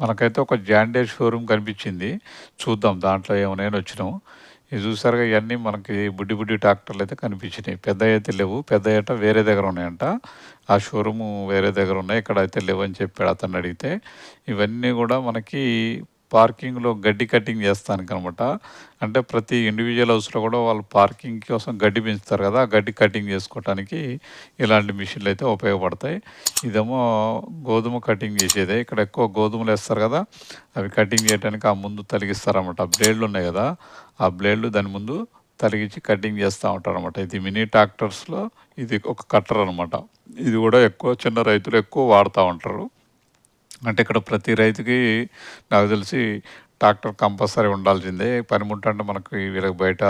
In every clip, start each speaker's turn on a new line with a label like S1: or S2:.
S1: మనకైతే ఒక జాండేజ్ షోరూమ్ కనిపించింది. చూద్దాం దాంట్లో ఏమైనా వచ్చినాం. ఇది చూసారుగా ఇవన్నీ మనకి బుడ్డి బుడ్డి ట్రాక్టర్లు అయితే కనిపించినాయి. పెద్దయయితే లేవు. పెద్దయట వేరే దగ్గర ఉన్నాయంట. ఆ షోరూము వేరే దగ్గర ఉన్నాయి. ఇక్కడ అయితే లేవని చెప్పాడు అతన్నడిగితే. ఇవన్నీ కూడా మనకి పార్కింగ్‌లో గడ్డి కటింగ్ చేస్తానికనమాట. అంటే ప్రతి ఇండివిజువల్ హౌస్‌లో కూడా వాళ్ళు పార్కింగ్ కోసం గడ్డి పెంచుతారు కదా ఆ గడ్డి కటింగ్ చేసుకోవటానికి ఇలాంటి మిషన్లు అయితే ఉపయోగపడతాయి. ఇదేమో గోధుమ కటింగ్ చేసేదే. ఇక్కడ ఎక్కువ గోధుమలు వేస్తారు కదా అవి కటింగ్ చేయటానికి ఆ ముందు తొలగిస్తారనమాట బ్లేడ్లు ఉన్నాయి కదా ఆ బ్లేడ్లు దాని ముందు తలిగించి కటింగ్ చేస్తూ ఉంటారు అనమాట ఇది మినీ ట్రాక్టర్స్‌లో ఇది ఒక కట్టర్ అనమాట. ఇది కూడా ఎక్కువ చిన్న రైతులు ఎక్కువ వాడుతూ ఉంటారు. అంటే ఇక్కడ ప్రతి రైతుకి నాకు తెలిసి ట్రాక్టర్ కంపల్సరీ ఉండాల్సిందే. పనిముట్టు అంటే మనకి వీళ్ళకి బయట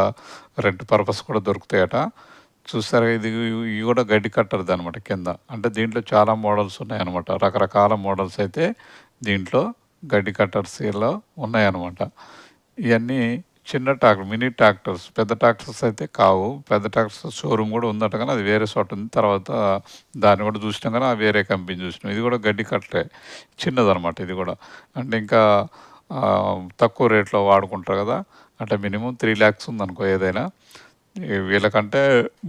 S1: రెంట్ పర్పస్ కూడా దొరుకుతాయట. చూసారా ఇది ఇవి కూడా గడ్డి కట్టర్‌దనమాట కింద. అంటే దీంట్లో చాలా మోడల్స్ ఉన్నాయన్నమాట. రకరకాల మోడల్స్ అయితే దీంట్లో గడ్డి కట్టర్స్ ఇలా ఉన్నాయన్నమాట. ఇవన్నీ చిన్న ట్రాక్టర్ మినీ ట్రాక్టర్స్. పెద్ద ట్రాక్టర్స్ అయితే కావు. పెద్ద ట్రాక్టర్స్ షోరూమ్ కూడా ఉందట కానీ అది వేరే చోట ఉంది. తర్వాత దాన్ని కూడా చూసినాం కానీ ఆ వేరే కంపెనీ చూసినాం. ఇది కూడా గడ్డి కట్టే చిన్నదనమాట ఇది కూడా అంటే ఇంకా తక్కువ రేట్‌లో వాడుకుంటారు కదా అంటే మినిమం త్రీ ల్యాక్స్ ఉందనుకో ఏదైనా. ఈ వీళ్ళకంటే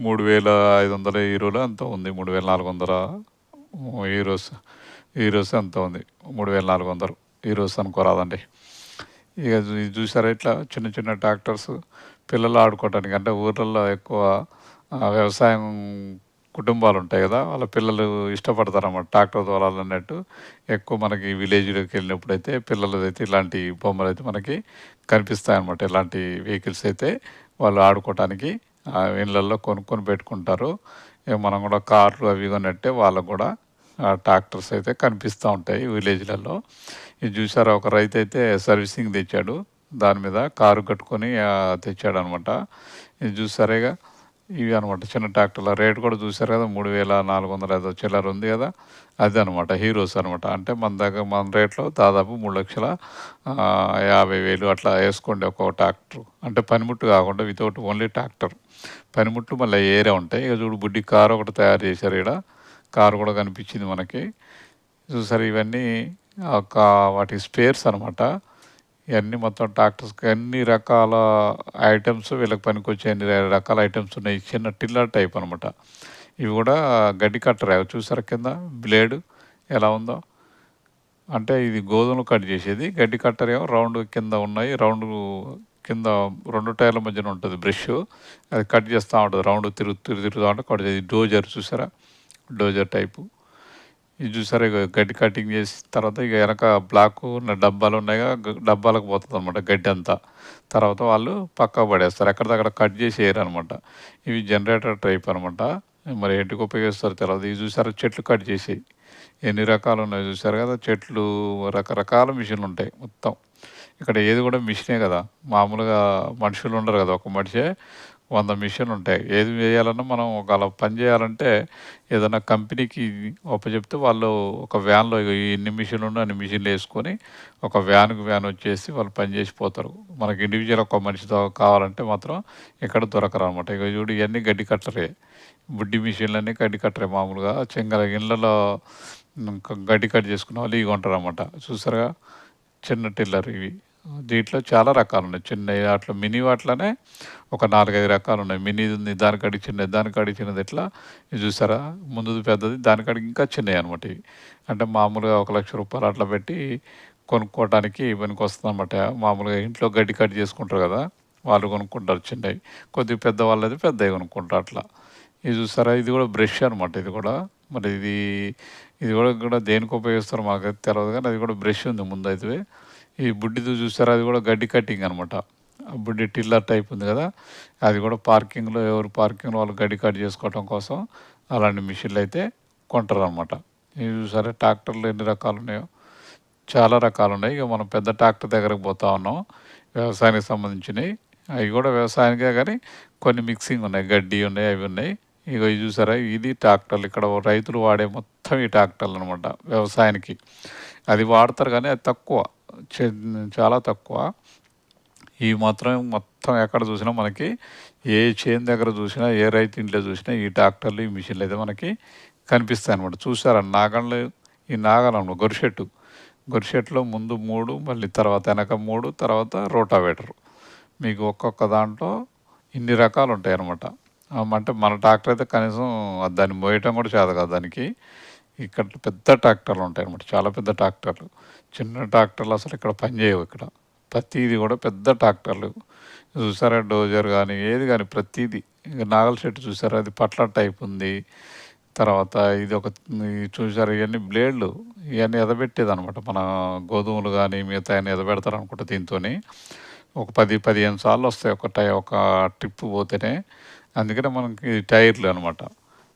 S1: 3,500 హీరోలో ఎంతో ఉంది. 3,400 హీరోస్ హీరోస్ ఎంత ఉంది. 3,400 హీరోస్ అనుకోరాదండి. ఇక ఇది చూసారా ఇట్లా చిన్న చిన్న ట్రాక్టర్స్ పిల్లలు ఆడుకోవటానికి అంటే ఊర్లల్లో ఎక్కువ వ్యవసాయం కుటుంబాలు ఉంటాయి కదా వాళ్ళ పిల్లలు ఇష్టపడతారన్నమాట ట్రాక్టర్ తోలాలన్నట్టు. ఎక్కువ మనకి విలేజ్లోకి విలేజ్‌లోకెళ్ళినప్పుడైతే పిల్లలదైతే ఇలాంటి బొమ్మలు అయితే మనకి కనిపిస్తాయన్నమాట. ఇలాంటి వెహికల్స్ అయితే వాళ్ళు ఆడుకోవటానికి ఇళ్ళల్లో కొనుక్కొని పెట్టుకుంటారు. ఇక మనం కూడా కార్లు అవి కొన్నట్టే వాళ్ళకు కూడా ట్రాక్టర్స్ అయితే కనిపిస్తూ ఉంటాయి విలేజ్‌లలో. ఇది చూసారా ఒక రైతు అయితే సర్వీసింగ్ తెచ్చాడు. దాని మీద కారు కట్టుకొని తెచ్చాడు అనమాట ఇది చూసారేగా ఇవి అనమాట చిన్న ట్రాక్టర్ల రేట్ కూడా చూసారు కదా మూడు వేల నాలుగు వందల ఏదో చిల్లర ఉంది కదా అది అనమాట హీరోస్ అనమాట. అంటే మన దగ్గర మన రేట్‌లో దాదాపు మూడు లక్షల యాభై వేలు అట్లా వేసుకోండి ఒక్కొక్క ట్రాక్టర్. అంటే పనిముట్టు కాకుండా వితౌట్ ఓన్లీ ట్రాక్టర్. పనిముట్లు మళ్ళీ ఏరే ఉంటాయి. ఇక చూడు బుడ్డి కారు ఒకటి తయారు చేశారు ఈడ. కారు కూడా కనిపించింది మనకి. చూసారు ఇవన్నీ ఒక వాటి స్పేర్స్ అనమాట. ఇవన్నీ మొత్తం ట్రాక్టర్స్‌కి అన్ని రకాల ఐటమ్స్ వీళ్ళకి పనికొచ్చే అన్ని రకాల ఐటమ్స్ ఉన్నాయి. చిన్న టిల్లర్ టైప్ అనమాట. ఇవి కూడా గడ్డి కట్టరే. చూసారా కింద బ్లేడ్ ఎలా ఉందో? అంటే ఇది గోధుమలు కట్ చేసేది. గడ్డి కట్టరేమో రౌండ్ కింద ఉన్నాయి. రౌండ్ కింద రెండు టైర్ల మధ్యన ఉంటుంది బ్రష్ అది కట్ చేస్తూ ఉంటుంది రౌండ్ తిరుగు తిరుగు తిరుగుతా ఉంటే కట్ చేసి డోజర్ చూసారా? Dozer type. ఇది చూసారా ఇక గడ్డి కటింగ్ చేసిన తర్వాత ఇక వెనక బ్లాకు ఉన్న డబ్బాలు ఉన్నాయిగా పోతుంది డబ్బాలకు గడ్డి అంతా తర్వాత వాళ్ళు పక్క పడేస్తారు. ఎక్కడిదక్కడ కట్ చేసి ఎయరనమాట. ఇవి జనరేటర్ టైప్ అనమాట. మరి ఏంటికి ఉపయోగిస్తారు తెలియదు ఇవి చూసారా చెట్లు కట్ చేసేవి ఎన్ని రకాలు ఉన్నాయి చూసారు కదా చెట్లు రకరకాల మిషన్లు ఉంటాయి మొత్తం. ఇక్కడ ఏది కూడా మిషనే కదా మామూలుగా మనుషులు ఉండరు కదా ఒక మనిషే వంద మిషన్ ఉంటాయి ఏది వేయాలన్నా మనం ఒకవేళ పని చేయాలంటే ఏదైనా కంపెనీకి అప్పజెప్తే వాళ్ళు ఒక వ్యాన్‌లో ఇగో మిషన్లు ఉన్నా అన్ని మిషన్లు వేసుకొని ఒక వ్యాన్‌కి వ్యాన్ వచ్చేసి వాళ్ళు పని చేసిపోతారు మనకి ఇండివిజువల్ ఒక మనిషితో కావాలంటే మాత్రం ఇక్కడ దొరకరనమాట. ఇక చూడు ఇవన్నీ గడ్డి కట్టరే. బుడ్డి మిషన్‌లన్నీ గడ్డి కట్టరే మామూలుగా చెంగల ఇళ్ళలో ఇంకా గడ్డి కట్ చేసుకునే వాళ్ళు ఇవి కొంటారనమాట. చూసారుగా? చిన్న టిల్లర్ ఇవి. దీంట్లో చాలా రకాలు ఉన్నాయి చిన్న అట్లా మినీ వాటిలోనే ఒక నాలుగైదు రకాలు ఉన్నాయి మినీది ఉంది. దానికాడికి చిన్నది, దానికాడికి చిన్నది ఇట్లా ఇది చూసారా? ముందుది పెద్దది దానికాడికి ఇంకా చిన్నవి అనమాట ఇవి. అంటే మామూలుగా ఒక లక్ష రూపాయలు అట్లా పెట్టి కొనుక్కోవటానికి పనికొస్తదనమాట. మామూలుగా ఇంట్లో గడ్డి కట్ చేసుకుంటారు కదా వాళ్ళు కొనుక్కుంటారు చిన్నవి కొద్దిగా పెద్దవాళ్ళది పెద్దవి కొనుక్కుంటారు అట్లా. ఇది చూసారా? ఇది కూడా బ్రష్ అనమాట ఇది కూడా మరి ఇది ఇది కూడా కూడా దేనికి ఉపయోగిస్తారో మాకు తెలవదు కానీ అది కూడా బ్రష్ ఉంది ముందు అయితే ఈ బుడ్డిది చూసారా? అది కూడా గడ్డి కటింగ్ అనమాట. ఆ బుడ్డి టిల్లర్ టైప్ ఉంది కదా అది కూడా పార్కింగ్‌లో ఎవరు పార్కింగ్‌లో వాళ్ళు గడ్డి కట్ చేసుకోవటం కోసం అలాంటి మిషన్లు అయితే కొంటారనమాట. ఇవి చూసారా? ట్రాక్టర్లు ఎన్ని రకాలు ఉన్నాయో చాలా రకాలు ఉన్నాయి ఇగ మనం పెద్ద ట్రాక్టర్ దగ్గరకు పోతా ఉన్నాం. వ్యవసాయానికి సంబంధించినవి అవి కూడా వ్యవసాయానికే కానీ కొన్ని మిక్సింగ్ ఉన్నాయి. గడ్డి ఉన్నాయి. అవి ఉన్నాయి. ఇగో ఇది చూసారా? ఇది ట్రాక్టర్లు. ఇక్కడ రైతులు వాడే మొత్తం ఈ ట్రాక్టర్లు అనమాట వ్యవసాయానికి. అది వాడతారు కానీ అది తక్కువ. చాలా తక్కువ. ఇవి మాత్రం మొత్తం ఎక్కడ చూసినా మనకి ఏ చేను దగ్గర చూసినా, ఏ రైతు ఇంట్లో చూసినా ఈ ట్రాక్టర్లు, ఈ మిషన్లు అయితే మనకి కనిపిస్తాయి అనమాట చూసారా? నాగళ్ళు ఈ నాగలనమాట గొరిషెట్టు గొరిషెట్లో ముందు మూడు మళ్ళీ తర్వాత వెనక మూడు తర్వాత రోటావేటర్. మీకు ఒక్కొక్క దాంట్లో ఇన్ని రకాలు ఉంటాయి అన్నమాట అంటే మన ట్రాక్టర్ అయితే కనీసం దాన్ని మోయటం కూడా చేత కాదు దానికి. ఇక్కడ పెద్ద ట్రాక్టర్లు ఉంటాయి అన్నమాట చాలా పెద్ద ట్రాక్టర్లు. చిన్న ట్రాక్టర్లు అసలు ఇక్కడ పనిచేయవు ఇక్కడ. ప్రతిదీ కూడా పెద్ద ట్రాక్టర్లు. చూసారా డోజర్ కానీ ఏది కానీ ప్రతిదీ. ఇంకా నాగల సెట్ చూసారా? అది పట్ల టైప్ ఉంది. తర్వాత ఇది ఒక చూసారు? ఇవన్నీ బ్లేడ్లు. ఇవన్నీ ఎదబెట్టేది అనమాట మన గోధుమలు కానీ మిగతా అన్ని ఎదబెడతారు అనుకుంటా దీంతో ఒక పది పదిహేను సార్లు వస్తాయి ఒక టై ఒక ట్రిప్ పోతేనే. అందుకనే మనకి టైర్లు అనమాట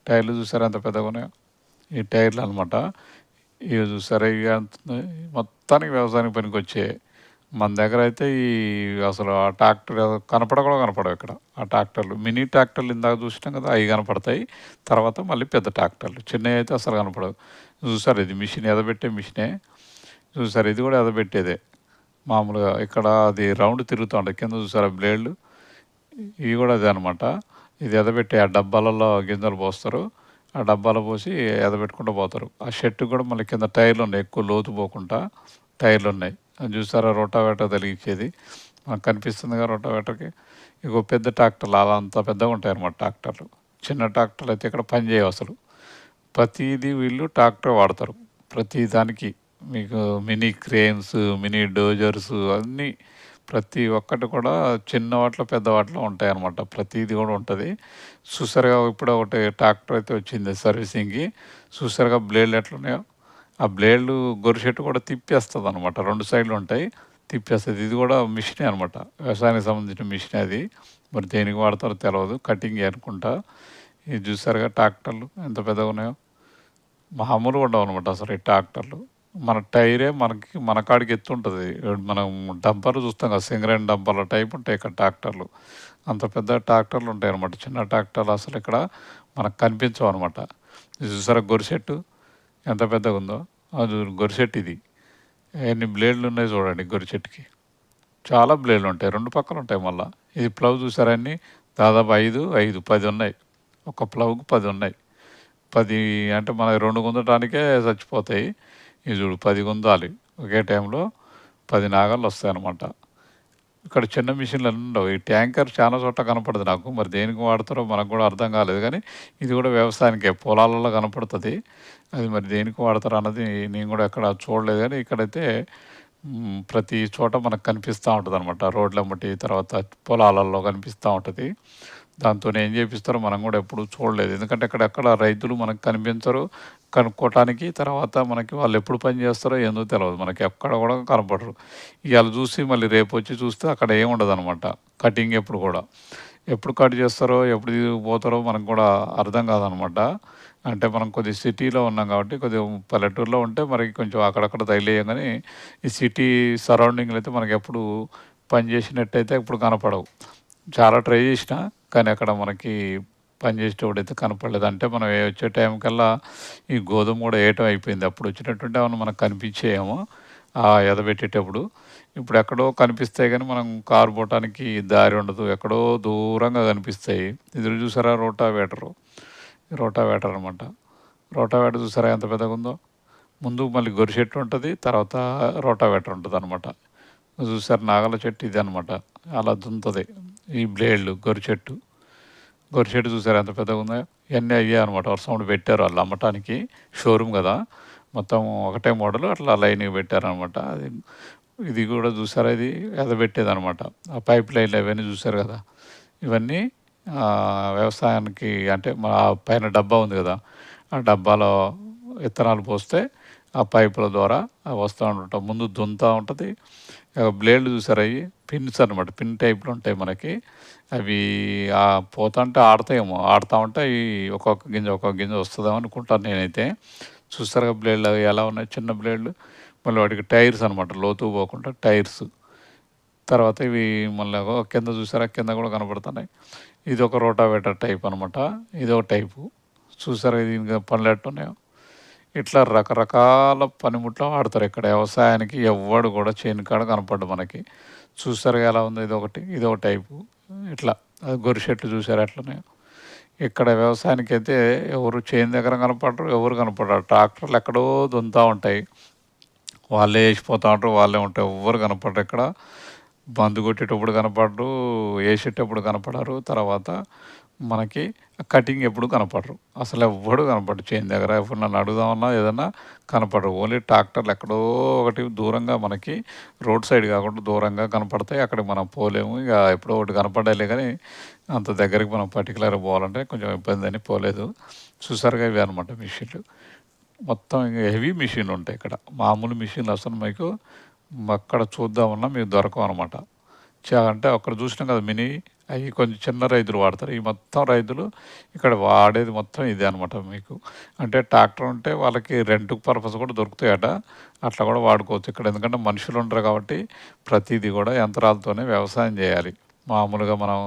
S1: టైర్లు చూసారా? ఎంత పెద్దగా ఉన్నాయో? ఈ టైర్లు అనమాట ఇవి చూసారా? ఇక మొత్తానికి వ్యవసాయానికి పనికి వచ్చే మన దగ్గర అయితే ఈ అసలు ఆ ట్రాక్టర్ కనపడ కూడా కనపడవు ఇక్కడ. ఆ ట్రాక్టర్లు. మినీ ట్రాక్టర్లు ఇందాక చూసినాం కదా అవి కనపడతాయి. తర్వాత మళ్ళీ పెద్ద ట్రాక్టర్లు. చిన్నవి అయితే అసలు కనపడవు. చూసారు? ఇది మిషన్ ఎదబెట్టే మిషనే. చూసారు? ఇది కూడా ఎదబెట్టేదే మామూలుగా ఇక్కడ అది రౌండ్ తిరుగుతూ ఉంటుంది కింద చూసారా? బ్లేడ్లు. ఇవి కూడా అదే అనమాట ఇది ఎదబెట్టి ఆ డబ్బాలలో గింజలు పోస్తారు. ఆ డబ్బాలో పోసి ఎదబెట్టుకుంటూ పోతారు. ఆ షెట్ కూడా మళ్ళీ కింద టైర్లు ఉన్నాయి ఎక్కువ లోతు పోకుండా టైర్లు ఉన్నాయి. అది చూసారా? రోటావేటర్ తగిలించేది. మనకు కనిపిస్తుందిగా రోటావేటర్కి. ఇగో పెద్ద ట్రాక్టర్లు అలా అంత పెద్దగా ఉంటాయి అన్నమాట ట్రాక్టర్లు. చిన్న ట్రాక్టర్లు అయితే ఇక్కడ పని చేయవు అసలు. ప్రతిదీ వీళ్ళు ట్రాక్టర్ వాడతారు. ప్రతి దానికి మీకు మినీ క్రేన్స్ మినీ డోజర్స్ అన్నీ ప్రతి ఒక్కటి కూడా చిన్న వాటిలో పెద్ద వాటిలో ఉంటాయి అన్నమాట ప్రతిది కూడా ఉంటుంది. చూసారుగా ఇప్పుడు ఒకటి ట్రాక్టర్ అయితే వచ్చింది సర్వీసింగ్కి. చూసారుగా బ్లేడ్లు ఎట్లున్నాయో? ఆ బ్లేడ్లు గొరిషెట్టు కూడా తిప్పేస్తుంది అనమాట రెండు సైడ్లు ఉంటాయి. తిప్పేస్తుంది. ఇది కూడా మిషనే అనమాట వ్యవసాయానికి సంబంధించిన మిషన్ అది. మరి దేనికి వాడతారో తెలియదు కటింగ్ అనుకుంటా ఇది చూసారుగా ట్రాక్టర్లు ఎంత పెద్దగా ఉన్నాయో? మామూలుగా ఉండవు అనమాట అసలు ఈ ట్రాక్టర్లు. మన టైరే మనకి మన కాడికి ఎత్తు ఉంటుంది. మనం డంపర్ చూస్తాం కదా సింగరేన్ డంపర్ల టైప్ ఉంటాయి ఇక్కడ ట్రాక్టర్లు. అంత పెద్ద ట్రాక్టర్లు ఉంటాయి అనమాట చిన్న ట్రాక్టర్లు అసలు ఇక్కడ మనకు కనిపించవు అనమాట ఇది చూసారా గొరిసెట్టు ఎంత పెద్దగా ఉందో? అది గొరిసెట్టు ఇది. ఎన్ని బ్లేడ్లు ఉన్నాయి చూడండి గొరిచెట్టుకి చాలా బ్లేడ్లు ఉంటాయి. రెండు పక్కలు ఉంటాయి మళ్ళీ. ఇది ప్లవ్ చూసారా అన్ని? దాదాపు ఐదు ఐదు పది ఉన్నాయి. ఒక ప్లవ్కు పది ఉన్నాయి. పది అంటే మన రెండు గుంజటానికే చచ్చిపోతాయి. ఇది చూడు పది గుందాలి. ఒకే టైంలో పది నాగళ్ళు వస్తాయన్నమాట. ఇక్కడ చిన్న మిషన్లు ఉండవు. ఈ ట్యాంకర్ చాలా చోట్ల కనపడదు నాకు. మరి దేనికి వాడతారో మనకు కూడా అర్థం కాలేదు. కానీ ఇది కూడా వ్యవసాయానికే. పొలాలలో కనపడుతుంది. అది మరి దేనికి వాడతారు అన్నది నేను కూడా ఎక్కడ చూడలేదు. కానీ ఇక్కడైతే ప్రతి చోట మనకు కనిపిస్తూ ఉంటుంది అనమాట రోడ్ల మట్టి తర్వాత పొలాలలో కనిపిస్తూ ఉంటుంది. దాంతో ఏం చేపిస్తారో మనం కూడా ఎప్పుడు చూడలేదు. ఎందుకంటే అక్కడెక్కడ రైతులు మనకు కనిపించరు. కనుక్కోవటానికి తర్వాత మనకి వాళ్ళు ఎప్పుడు పని చేస్తారో ఏందో తెలియదు మనకి ఎక్కడ కూడా కనపడరు. ఇవాళ చూసి మళ్ళీ రేపు వచ్చి చూస్తే అక్కడ ఏం ఉండదు అనమాట కటింగ్ ఎప్పుడు కూడా. ఎప్పుడు కట్ చేస్తారో ఎప్పుడు పోతారో మనకు కూడా అర్థం కాదనమాట అంటే మనం కొద్ది సిటీలో ఉన్నాం కాబట్టి కొద్దిగా పల్లెటూరులో ఉంటే మనకి కొంచెం అక్కడక్కడ తగిలేయం కానీ ఈ సిటీ సరౌండింగ్లో అయితే మనకి ఎప్పుడు పని చేసినట్టయితే ఎప్పుడు కనపడవు. చాలా ట్రై చేసిన కానీ అక్కడ మనకి పని చేసేటప్పుడు అయితే కనపడలేదు. అంటే మనం వచ్చే టైం కల్లా ఈ గోధుమ కూడా వేయటం అయిపోయింది. అప్పుడు వచ్చినటువంటి ఏమన్నా మనకు కనిపించేయేమో ఆ ఎదబెట్టేటప్పుడు. ఇప్పుడు ఎక్కడో కనిపిస్తాయి కానీ మనం కారు పోవటానికి దారి ఉండదు. ఎక్కడో దూరంగా కనిపిస్తాయి. ఇది చూసారా రోటావేటరు? రోటావేటర్ అనమాట రోటావేటర్ చూసారా? ఎంత పెద్దగా ఉందో? ముందు మళ్ళీ గొరి చెట్టు ఉంటుంది తర్వాత రోటావేటర్ ఉంటుంది అనమాట చూసారు? నాగల చెట్టు ఇది అనమాట అలా దుంతుంది. ఈ బ్లేడ్లు గొరి చెట్టు. గొరి చూసారు ఎంత పెద్దగా ఉందో? ఇవన్నీ అయ్యాయి అనమాట సౌండ్ పెట్టారు వాళ్ళు అమ్మటానికి. షోరూమ్ కదా. మొత్తం ఒకటే మోడల్ అట్లా లైన్గా పెట్టారనమాట అది ఇది కూడా చూసారా? ఇది ఎదబెట్టేది అనమాట ఆ పైప్ లైన్లు అవన్నీ చూసారు కదా. ఇవన్నీ వ్యవసాయానికి అంటే మా పైన డబ్బా ఉంది కదా. ఆ డబ్బాలో విత్తనాలు పోస్తే ఆ పైపుల ద్వారా వస్తూ ఉంటాం ముందు దుంతా ఉంటుంది. బ్లేడ్లు చూసారు అవి పిన్స్ అనమాట పిన్ టైప్లో ఉంటాయి మనకి. అవి ఆ పోతుంటే ఆడతాయేమో. ఆడుతూ ఉంటే అవి ఒక్కొక్క గింజ ఒక్కొక్క గింజ వస్తుందేమో అనుకుంటాను నేనైతే. చూస్తారుగా బ్లేడ్లు అవి ఎలా ఉన్నాయి? చిన్న బ్లేడ్లు. మళ్ళీ వాటికి టైర్స్ అనమాట లోతు పోకుండా టైర్స్. తర్వాత ఇవి మళ్ళీ కింద చూసారా? కింద కూడా కనపడుతున్నాయి. ఇది ఒక రోటావేటర్ టైప్ అనమాట ఇది ఒక టైపు. చూసారా? ఇది ఇంకా పనులు ఎట్టున్నాయో ఇట్లా రకరకాల పనిముట్లు వాడతారు. ఇక్కడ వ్యవసాయానికి ఎవ్వడు కూడా చేను కాడ కనపడ్డు మనకి. చూసారు ఎలా ఉంది ఇది ఒకటి ఇది ఒక టైపు. ఇట్లా అది చెట్లు చూసారు అట్లనే? ఇక్కడ వ్యవసాయానికి అయితే ఎవరు చేను దగ్గర కనపడరు ఎవరు కనపడరు. ట్రాక్టర్లు ఎక్కడో దుంతా ఉంటాయి. వాళ్ళే వేసిపోతా ఉంటారు వాళ్ళే ఉంటారు. ఎవ్వరు కనపడరు ఇక్కడ. బంద్ కొట్టేటప్పుడు కనపడరు వేసేటప్పుడు కనపడరు. తర్వాత మనకి కటింగ్ ఎప్పుడు కనపడరు. అసలు ఎవ్వడు కనపడరు చేను దగ్గర ఎప్పుడు నన్ను అడుగుదామన్నా ఏదన్నా కనపడరు. ఓన్లీ ట్రాక్టర్లు ఎక్కడో ఒకటి దూరంగా మనకి రోడ్ సైడ్ కాకుండా దూరంగా కనపడతాయి. అక్కడ మనం పోలేము. ఇక ఎప్పుడో ఒకటి కనపడాలి కానీ అంత దగ్గరికి మనం పర్టికులర్గా పోవాలంటే కొంచెం ఇబ్బంది అని పోలేదు. చూసారుగా ఇవి అనమాట మిషన్లు. మొత్తం ఇంకా హెవీ మిషన్లు ఉంటాయి ఇక్కడ. మామూలు మిషన్లు అసలు మీకు అక్కడ చూద్దామన్నా మీకు దొరకవు అనమాట చా అంటే అక్కడ చూసినాం కదా మినీ అవి కొంచెం చిన్న రైతులు వాడతారు. ఈ మొత్తం రైతులు ఇక్కడ వాడేది మొత్తం ఇదే అనమాట మీకు. అంటే ట్రాక్టర్ ఉంటే వాళ్ళకి రెంట్ పర్పస్ కూడా దొరుకుతాయట. అట్లా కూడా వాడుకోవచ్చు ఇక్కడ. ఎందుకంటే మనుషులు ఉంటారు కాబట్టి ప్రతిదీ కూడా యంత్రాలతోనే వ్యవసాయం చేయాలి. మామూలుగా మనం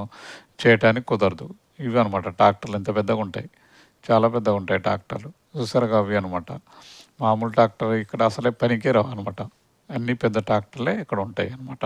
S1: చేయటానికి కుదరదు. ఇవి అనమాట ట్రాక్టర్లు ఎంత పెద్దగా ఉంటాయి. చాలా పెద్దగా ఉంటాయి ట్రాక్టర్లు. చూసారుగా అవి అనమాట మామూలు ట్రాక్టర్ ఇక్కడ అసలే పనికే రావు అనమాట అన్ని పెద్ద ట్రాక్టర్లే ఇక్కడ ఉంటాయి అనమాట